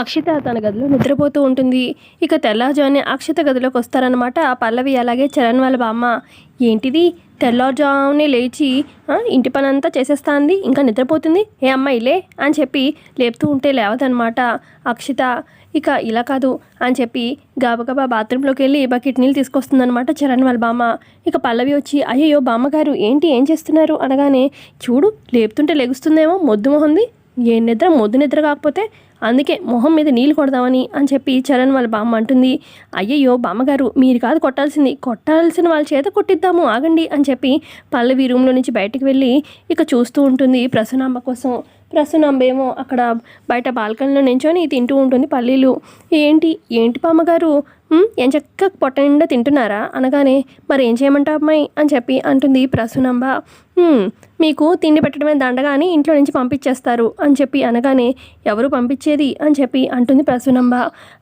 అక్షిత తన గదిలో నిద్రపోతూ ఉంటుంది. ఇక తెల్లారుజామునే అక్షిత గదిలోకి వస్తారనమాట పల్లవి అలాగే చరణ్ వాళ్ళ బామ్మ. ఏంటిది? తెల్లారుజామునే లేచి ఇంటి పని అంతా చేసేస్తాంది ఇంకా నిద్రపోతుంది? ఏ అమ్మాయి లే అని చెప్పి లేపుతూ ఉంటే లేవదనమాట అక్షిత. ఇక ఇలా కాదు అని చెప్పి గబగబా బాత్రూంలోకి వెళ్ళి బకెట్ నీళ్ళు తీసుకొస్తుందనమాట చరణ్ వాళ్ళ బామ్మ. ఇక పల్లవి వచ్చి అయ్యయ్యో బామ్మగారు ఏంటి ఏం చేస్తున్నారు? అనగానే చూడు లేపుతుంటే లెగుస్తుందేమో మొద్దు మొహంది. ఏ నిద్ర మొద్దు నిద్ర కాకపోతే అందుకే మొహం మీద నీళ్ళు కొడదామని అని చెప్పి చరణ్ వాళ్ళ బామ్మ అంటుంది. అయ్యయ్యో బామ్మగారు మీరు కాదు కొట్టాల్సింది. కొట్టాల్సిన వాళ్ళ చేత కొట్టిద్దాము ఆగండి అని చెప్పి పల్లవి రూమ్లో నుంచి బయటికి వెళ్ళి ఇక చూస్తూ ఉంటుంది ప్రసన్నాంబ కోసం. ప్రసన్నాంబ ఏమో అక్కడ బయట బాల్కనీలో నించొని తింటూ ఉంటుంది పల్లీలు. ఏంటి? ఏంటి బామ్మగారు? ఏం చక్క పొట్ట నిండా తింటున్నారా? అనగానే మరి ఏం చేయమంటావు అమ్మాయి? అని చెప్పి అంటుంది ప్రసూనంబ. మీకు తిండి పెట్టడమే దండగా అని ఇంట్లో నుంచి పంపించేస్తారు అని చెప్పి అనగానే ఎవరు పంపించేది? అని చెప్పి అంటుంది ప్రసూనంబ.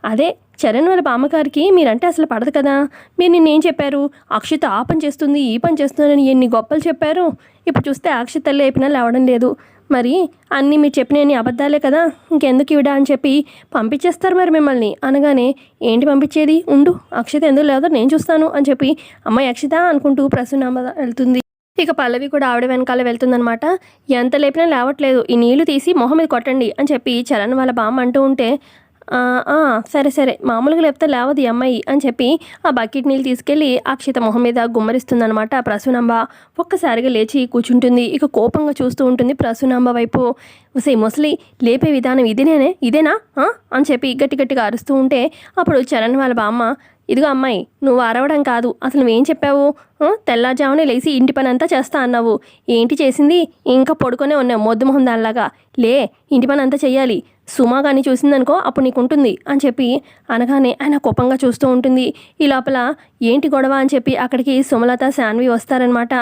అదే చరణ్ వాళ్ళ బామ్మగారికి మీరంటే అసలు పడదు కదా. మీరు నిన్నేం చెప్పారు? అక్షిత ఆ పని చేస్తుంది ఈ పని చేస్తుందని ఎన్ని గొప్పలు చెప్పారు? ఇప్పుడు చూస్తే అక్షిత లేపినా లేవడం లేదు. మరి అన్నీ మీరు చెప్పినవి అబద్ధాలే కదా? ఇంకెందుకు ఇవిడా అని చెప్పి పంపించేస్తారు మరి మిమ్మల్ని. అనగానే ఏంటి పంపించేది? ఉండు. అక్షిత ఎందుకు లేదో నేను చూస్తాను అని చెప్పి అమ్మాయి అక్షిత అనుకుంటూ ప్రసూనామ వెళ్తుంది. ఇక పల్లవి కూడా ఆవిడ వెనకాల వెళ్తుందనమాట ఎంత లేపినా లేవట్లేదు. ఈ నీళ్ళు తీసి మొహం మీద కొట్టండి అని చెప్పి చరణ్ వాళ్ళ బామ్మ అంటూ ఉంటే సరే సరే. మామూలుగా లేపితే లేవదు ఈ అమ్మాయి అని చెప్పి ఆ బకెట్ నీళ్ళు తీసుకెళ్ళి అక్షిత మొహం మీద గుమ్మరిస్తుందనమాట ప్రసూనాంబ ఒక్కసారిగా లేచి కూర్చుంటుంది. ఇక కోపంగా చూస్తూ ఉంటుంది ప్రసూనాంబ వైపు. ఉసే ముసలి లేపే విధానం ఇదేనే? ఇదేనా అని చెప్పి గట్టి గట్టిగా అరుస్తూ ఉంటే అప్పుడు చరణ్ వాళ్ళ బామ్మ ఇదిగో అమ్మాయి నువ్వు అరవడం కాదు. అసలు నువ్వేం చెప్పావు? తెల్లారుజామునే లేచి ఇంటి పని అంతా చేస్తా అన్నావు. ఏంటి చేసింది? ఇంకా పడుకొనే ఉన్నావు. మొద్దు మొహం దానిలాగా. లే ఇంటి పని అంతా చెయ్యాలి. సుమా కానీ చూసిందనుకో అప్పుడు నీకు ఉంటుంది అని చెప్పి అనగానే ఆయన కోపంగా చూస్తూ ఉంటుంది. ఈ లోపల ఏంటి గొడవ? అని చెప్పి అక్కడికి సుమలత శాన్వి వస్తారనమాట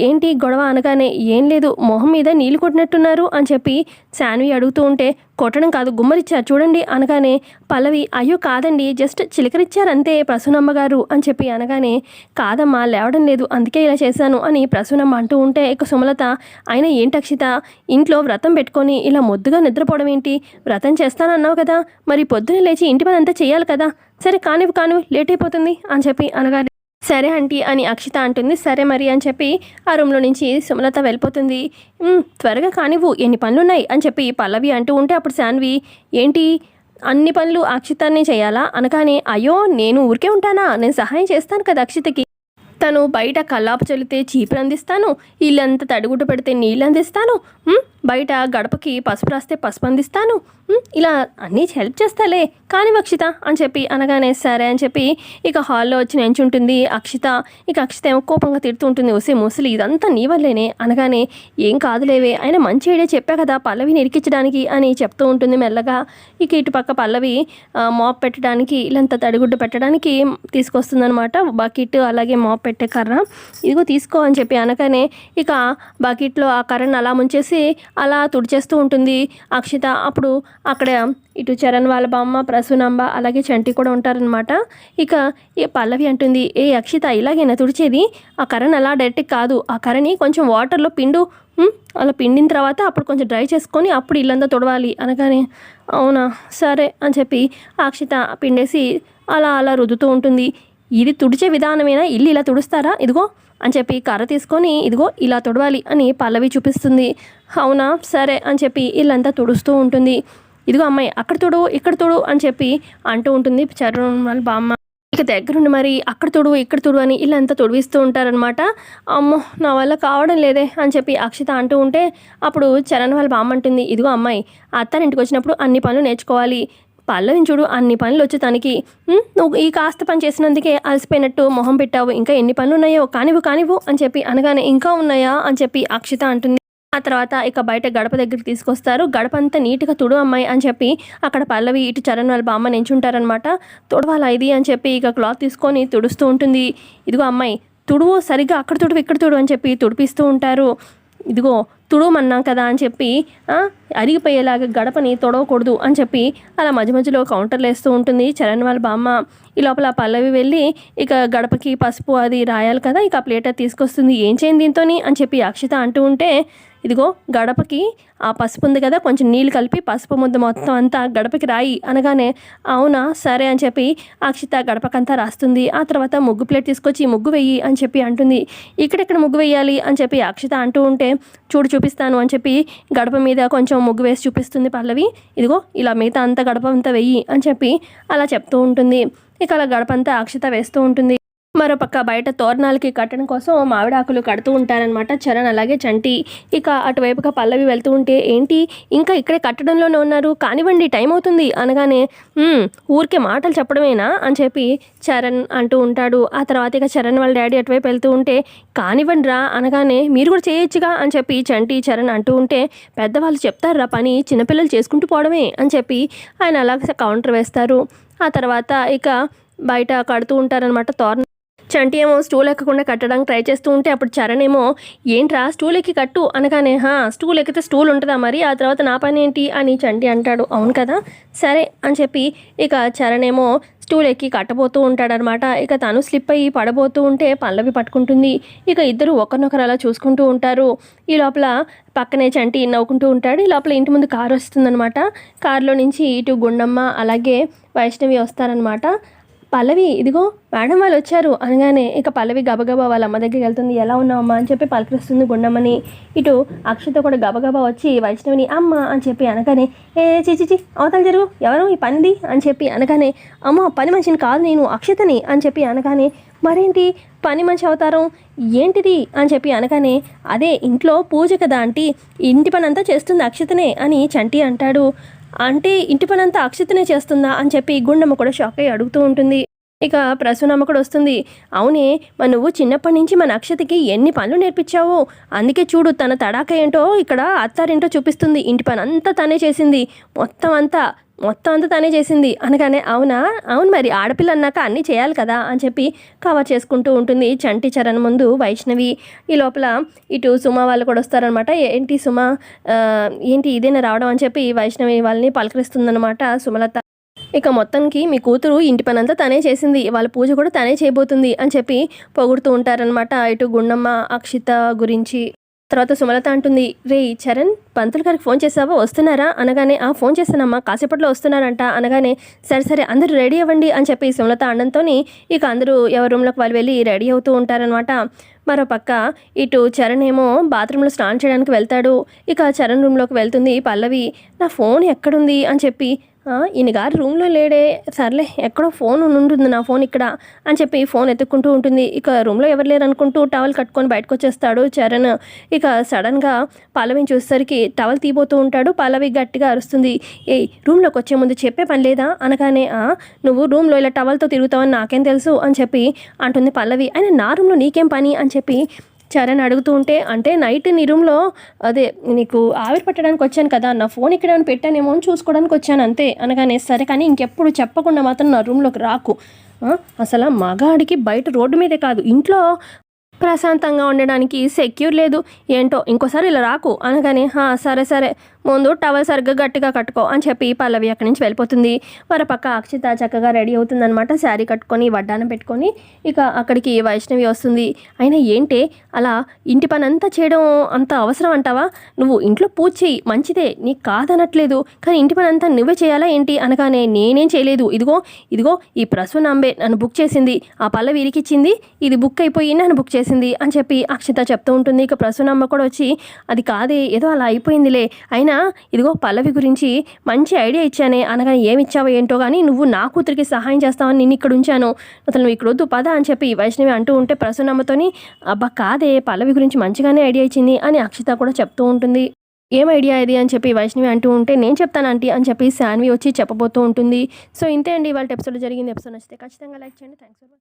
ఏంటి గొడవ అనగానే ఏం లేదు మొహం మీద నీళ్ళు కొట్టినట్టున్నారు అని చెప్పి శాన్వి అడుగుతూ ఉంటే కొట్టడం కాదు గుమ్మరిచ్చారు చూడండి అనగానే పల్లవి అయ్యో కాదండి జస్ట్ చిలకరిచ్చారు అంతే ప్రసూనమ్మ గారు అని చెప్పి అనగానే కాదమ్మా లేవడం లేదు అందుకే ఇలా చేశాను అని ప్రసూనమ్మ అంటూ ఉంటే ఇక సుమలత అయినా ఏంటి అక్షిత ఇంట్లో వ్రతం పెట్టుకొని ఇలా మొద్దుగా నిద్రపోవడం ఏంటి? వ్రతం చేస్తానన్నావు కదా మరి పొద్దున లేచి ఇంటి పని అంతా చేయాలి కదా సరే కానివ్వు కానివ్వు లేట్ అయిపోతుంది అని చెప్పి అనగానే సరే ఆంటీ అని అక్షిత అంటుంది. సరే మరి అని చెప్పి ఆ రూమ్లో నుంచి సుమలత వెళ్ళిపోతుంది. త్వరగా కానివ్వు ఎన్ని పనులున్నాయి? అని చెప్పి పల్లవి అంటూ ఉంటే అప్పుడు శాన్వి ఏంటి అన్ని పనులు అక్షితాన్ని చేయాలా? అనగానే అయ్యో నేను ఊరికే ఉంటానా? నేను సహాయం చేస్తాను కదా అక్షితకి. తను బయట కల్లాపు చల్లితే చీపురు అందిస్తాను ఇల్లంతా తడిగుడ్డ పెడితే నీళ్ళు అందిస్తాను బయట గడపకి పసుపు రాస్తే పసుపు అందిస్తాను. ఇలా అన్నీ హెల్ప్ చేస్తాలే. కానీ అక్షిత అని చెప్పి అనగానే సరే అని చెప్పి ఇక హాల్లో వచ్చి నించుంటుంది. అక్షిత ఇక అక్షిత ఏమో కోపంగా తిడుతూ ఉంటుంది. ఒసే ముసలి ఇదంతా నీ వల్లేనే? అనగానే ఏం కాదులేవే ఆయన మంచి ఐడియా చెప్పా కదా పల్లవిని ఇరికించడానికి అని చెప్తూ ఉంటుంది మెల్లగా. ఇక ఇటుపక్క పల్లవి మాప్ పెట్టడానికి ఇలాంత తడిగుడ్డ పెట్టడానికి తీసుకొస్తుందనమాట బకెట్ అలాగే మాప్ పెట్టే కర్ర. ఇదిగో తీసుకో అని చెప్పి అనగానే ఇక బకెట్లో ఆ కర్రను అలా ముంచేసి అలా తుడిచేస్తూ ఉంటుంది. అక్షిత అప్పుడు అక్కడ ఇటు చరణ్ వాళ్ళ బామ్మ ప్రసూనాంబ అలాగే చంటి కూడా ఉంటారనమాట ఇక ఈ పల్లవి అంటుంది ఏ అక్షిత ఇలాగైనా తుడిచేది? ఆ కర్రను అలా డైరెక్ట్ కాదు. ఆ కర్రని కొంచెం వాటర్లో పిండు అలా పిండిన తర్వాత అప్పుడు కొంచెం డ్రై చేసుకొని అప్పుడు ఇల్లంతా తుడవాలి. అనగానే అవునా సరే అని చెప్పి అక్షిత పిండేసి అలా అలా రుద్దుతూ ఉంటుంది. ఇది తుడిచే విధానమేనా? ఇల్లు ఇలా తుడుస్తారా? ఇదిగో అని చెప్పి కర్ర తీసుకొని ఇదిగో ఇలా తుడవాలి అని పల్లవి చూపిస్తుంది. అవునా? సరే అని చెప్పి ఇల్లంతా తుడుస్తూ ఉంటుంది. ఇదిగో అమ్మాయి అక్కడ తుడు ఇక్కడ తుడు అని చెప్పి అంటూ ఉంటుంది. చరణ్ వాళ్ళ బామ్మ. ఇక దగ్గరుండి మరి అక్కడ తుడు ఇక్కడ తుడు అని ఇల్లంతా తుడివిస్తూ ఉంటారనమాట అమ్మో నా వల్ల కావడం లేదే అని చెప్పి అక్షిత అంటూ ఉంటే అప్పుడు చరణ్ వాళ్ళ బామ్మ అంటుంది. ఇదిగో అమ్మాయి అత్తారింటికి వచ్చినప్పుడు అన్ని పనులు నేర్చుకోవాలి. పల్లవిని చూడు అన్ని పనులు వచ్చి తనకి నువ్వు ఈ కాస్త పని చేసినందుకే అలసిపోయినట్టు మొహం పెట్టావు. ఇంకా ఎన్ని పనులు ఉన్నాయో కానివ్వు కానివ్వు అని చెప్పి అనగానే ఇంకా ఉన్నాయా? అని చెప్పి అక్షిత అంటుంది. ఆ తర్వాత ఇక బయట గడప దగ్గరికి తీసుకొస్తారు. గడప అంతా నీట్గా తుడు అమ్మాయి అని చెప్పి అక్కడ పల్లవి ఇటు చరణ్ వాళ్ళ బామ్మ నించుంటారనమాట తుడవాలా ఇది? అని చెప్పి ఇక క్లాత్ తీసుకొని తుడుస్తూ ఉంటుంది. ఇదిగో అమ్మాయి తుడువు సరిగ్గా అక్కడ తుడువు ఇక్కడ తుడు అని చెప్పి తుడిపిస్తూ ఉంటారు. ఇదిగో తుడవమన్నాం కదా అని చెప్పి అరిగిపోయేలాగా గడపని తొడవకూడదు అని చెప్పి అలా మధ్య మధ్యలో కౌంటర్లు వేస్తూ ఉంటుంది. చరణ్ వాళ్ళ బామ్మ ఈ లోపల పల్లవి వెళ్ళి ఇక గడపకి పసుపు అది రాయాలి కదా ఇక ఆ ప్లేట్ తీసుకొస్తుంది. ఏం చేయండి దీంతోని అని చెప్పి అక్షిత అంటూ ఉంటే ఇదిగో గడపకి ఆ పసుపు ఉంది కదా కొంచెం నీళ్ళు కలిపి పసుపు ముద్ద మొత్తం అంతా గడపకి రాయి అనగానే అవునా సరే అని చెప్పి అక్షిత గడపకంతా రాస్తుంది. ఆ తర్వాత ముగ్గు ప్లేట్ తీసుకొచ్చి ముగ్గు వెయ్యి అని చెప్పి అంటుంది. ఇక్కడెక్కడ ముగ్గు వేయాలి అని చెప్పి అక్షిత అంటూ ఉంటే చూడు చూపిస్తాను అని చెప్పి గడప మీద కొంచెం ముగ్గు వేసి చూపిస్తుంది పల్లవి. ఇదిగో ఇలా మిగతా అంతా గడప అంతా వెయ్యి అని చెప్పి అలా చెప్తూ ఉంటుంది. ఇక అలా గడపంతా అక్షిత వేస్తూ ఉంటుంది. మరోపక్క బయట తోరణాలకి కట్టడం కోసం మామిడాకులు కడుతూ ఉంటారనమాట చరణ్ అలాగే చంటి. ఇక అటువైపుగా పల్లవి వెళ్తూ ఉంటే ఏంటి? ఇంకా ఇక్కడే కట్టడంలోనే ఉన్నారు. కానివ్వండి టైం అవుతుంది. అనగానే ఊరికే మాటలు చెప్పడమేనా? అని చెప్పి చరణ్ అంటూ ఉంటాడు. ఆ తర్వాత ఇక చరణ్ వాళ్ళ డాడీ అటువైపు వెళ్తూ ఉంటే కానివ్వండి రా అనగానే మీరు కూడా చేయొచ్చుగా? అని చెప్పి చంటి చరణ్ అంటూ ఉంటే పెద్దవాళ్ళు చెప్తారా పని చిన్నపిల్లలు చేసుకుంటూ పోవడమే. అని చెప్పి ఆయన అలాగే కౌంటర్ వేస్తారు. ఆ తర్వాత ఇక బయట కడుతూ ఉంటారనమాట తోరణ చంటి ఏమో స్టూల్ ఎక్కకుండా కట్టడానికి ట్రై చేస్తూ ఉంటే అప్పుడు చరణ్ ఏమో ఏంట్రా స్టూల్ ఎక్కి కట్టు అనగానే హా స్టూల్ ఎక్కితే స్టూల్ ఉంటుందా మరి? ఆ తర్వాత నా పని ఏంటి? అని చంటి అంటాడు. అవును కదా సరే అని చెప్పి ఇక చరణ్ ఏమో స్టూల్ ఎక్కి కట్టబోతూ ఉంటాడనమాట. ఇక తను స్లిప్ అయ్యి పడబోతూ ఉంటే పల్లవి పట్టుకుంటుంది. ఇక ఇద్దరు ఒకరినొకరు అలా చూసుకుంటూ ఉంటారు. ఈ లోపల పక్కనే చంటి నవ్వుకుంటూ ఉంటాడు. ఈ లోపల ఇంటి ముందు కారు వస్తుందనమాట. కారులో నుంచి ఇటు గుండమ్మ అలాగే వైష్ణవి వస్తారనమాట. పల్లవి ఇదిగో మేడం వాళ్ళు వచ్చారు అనగానే ఇక పల్లవి గబగబా వాళ్ళ అమ్మ దగ్గరికి వెళ్తుంది. ఎలా ఉన్నావమ్మా అని చెప్పి పలకరిస్తుంది గుండమ్మని. ఇటు అక్షత కూడా గబగబా వచ్చి వైష్ణవిని అమ్మ అని చెప్పి అనగానే ఏ చిచిచి అవతల జరుగు. ఎవరు? ఈ పనిది? అని చెప్పి అనగానే అమ్మ పని మనిషిని కాదు నేను అక్షతని అని చెప్పి అనగానే మరేంటి? పని మనిషి అవతారం ఏంటిది? అని చెప్పి అనగానే అదే ఇంట్లో పూజ కదా ఆంటీ. ఇంటి పని అంతా చేస్తుంది అక్షతనే అని చంటి అంటాడు. అంటే ఇంటి పనంతా అక్షతనే చేస్తుందా అని చెప్పి గుండమ్మ కూడా షాక్ అయ్యి అడుగుతూ ఉంటుంది. ఇక ప్రసూనమ్మ కూడా వస్తుంది. అవునే మరి నువ్వు చిన్నప్పటి నుంచి మన అక్షతకి ఎన్ని పనులు నేర్పించావో? అందుకే చూడు తన తడాక ఏంటో ఇక్కడ అత్తారేంటో చూపిస్తుంది. ఇంటి పని అంతా తనే చేసింది. మొత్తం అంతా మొత్తం అంతా తనే చేసింది. అనగానే అవునా? అవును మరి ఆడపిల్ల అన్నాక అన్నీ చేయాలి కదా అని చెప్పి కవర్ చేసుకుంటూ ఉంటుంది చంటి చరణ్ ముందు వైష్ణవి. ఈ లోపల ఇటు సుమ వాళ్ళు కూడా వస్తారనమాట. ఏంటి సుమ? ఏంటి ఇదేనా రావడం? అని చెప్పి వైష్ణవి వాళ్ళని పలకరిస్తుందనమాట సుమలత. ఇక మొత్తానికి మీ కూతురు ఇంటి పనంతా తనే చేసింది. వాళ్ళ పూజ కూడా తనే చేయబోతుంది అని చెప్పి పొగుడుతూ ఉంటారనమాట ఇటు గుండమ్మ అక్షిత గురించి. తర్వాత సుమలత అంటుంది రే చరణ్ పంతులు గారికి ఫోన్ చేసావా? వస్తున్నారా? అనగానే ఆ ఫోన్ చేస్తానమ్మా కాసేపట్లో వస్తున్నారంట. అనగానే సరే సరే అందరూ రెడీ అవ్వండి అని చెప్పి సుమలత అనడంతో ఇక అందరూ ఎవరి రూమ్లోకి వాళ్ళు వెళ్ళి రెడీ అవుతూ ఉంటారనమాట మరో పక్క ఇటు చరణ్ ఏమో బాత్రూంలో స్నానం చేయడానికి వెళ్తాడు. ఇక చరణ్ రూమ్లోకి వెళ్తుంది పల్లవి నా ఫోన్ ఎక్కడుంది? అని చెప్పి ఈయన గారు రూమ్లో లేడే. సర్లే ఎక్కడో ఫోన్ ఉంటుంది నా ఫోన్ ఇక్కడ అని చెప్పి ఫోన్ ఎత్తుక్కుంటూ ఉంటుంది. ఇక రూమ్లో ఎవరు లేరు అనుకుంటూ టవల్ కట్టుకొని బయటకు వచ్చేస్తాడు చరణ్. ఇక సడన్గా పల్లవిని చూసేసరికి టవల్ తీపోతూ ఉంటాడు. పల్లవి గట్టిగా అరుస్తుంది. ఏ రూమ్లోకి వచ్చే ముందు చెప్పే పని లేదా? అనగానే నువ్వు రూమ్లో ఇలా టవల్తో తిరుగుతావని నాకేం తెలుసు అని చెప్పి అంటుంది పల్లవి. అయినా నా రూమ్లో నీకేం పని అని చెప్పి చరణ్ అడుగుతూ ఉంటే అంటే నైట్ నీ రూమ్లో అదే నీకు ఆవిరి పట్టడానికి వచ్చాను కదా నా ఫోన్ ఇక్కడ ఏమైనా పెట్టానేమో అని చూసుకోవడానికి వచ్చాను అంతే అనగానే సరే కానీ ఇంకెప్పుడు చెప్పకుండా మాత్రం నా రూమ్లోకి రాకు. అసలు మగాడికి బయట రోడ్డు మీదే కాదు ఇంట్లో ప్రశాంతంగా ఉండడానికి సెక్యూర్ లేదు ఏంటో ఇంకోసారి ఇలా రాకు అనగానే "హా, సరే సరే ముందు టవల్ సరిగ్గా గట్టిగా కట్టుకో అని చెప్పి పల్లవి అక్కడి నుంచి వెళ్ళిపోతుంది. మరపక్క అక్షిత చక్కగా రెడీ అవుతుందనమాట శారీ కట్టుకొని వడ్డానం పెట్టుకొని ఇక అక్కడికి వైష్ణవి వస్తుంది. అయినా ఏంటే అలా ఇంటి పని అంతా చేయడం అంత అవసరం అంటావా? నువ్వు ఇంట్లో పూజ చేయి మంచిదే. నీకు కాదనట్లేదు. కానీ ఇంటి పని అంతా నువ్వే చేయాలా ఏంటి? అనగానే నేనేం చేయలేదు. ఇదిగో ఇదిగో ఈ ప్రసూన్ అంబే నన్ను బుక్ చేసింది. ఆ పల్లవి ఇరికిచ్చింది. ఇది బుక్ అయిపోయి నన్ను బుక్ చేసింది అని చెప్పి అక్షిత చెప్తూ ఉంటుంది. ఇక ప్రసూన్ అమ్మ కూడా వచ్చి అది కాదే ఏదో అలా అయిపోయిందిలే. అయినా ఇదిగో పల్లవి గురించి మంచి ఐడియా ఇచ్చానే. అనగా ఏమి ఇచ్చావో ఏంటో కానీ నువ్వు నా కూతురికి సహాయం చేస్తావని నేను ఇక్కడ ఉంచాను. అసలు నువ్వు ఇక్కడ వద్దు పద అని చెప్పి వైష్ణవి అంటూ ఉంటే ప్రసన్నమ్మతోని అబ్బా కాదే పల్లవి గురించి మంచిగానే ఐడియా ఇచ్చింది అని అక్షిత కూడా చెప్తూ ఉంటుంది. ఏం ఐడియా ఇది? అని చెప్పి వైష్ణవి అంటూ ఉంటే నేను చెప్తాను ఆంటీ అని చెప్పి శాన్వి వచ్చి చెప్పబోతూ ఉంటుంది. సో ఇంతే అండి వాళ్ళ ఎపిసోడ్ జరిగింది. ఎపిసోడ్ నచ్చితే ఖచ్చితంగా లైక్ చేయండి. Thanks for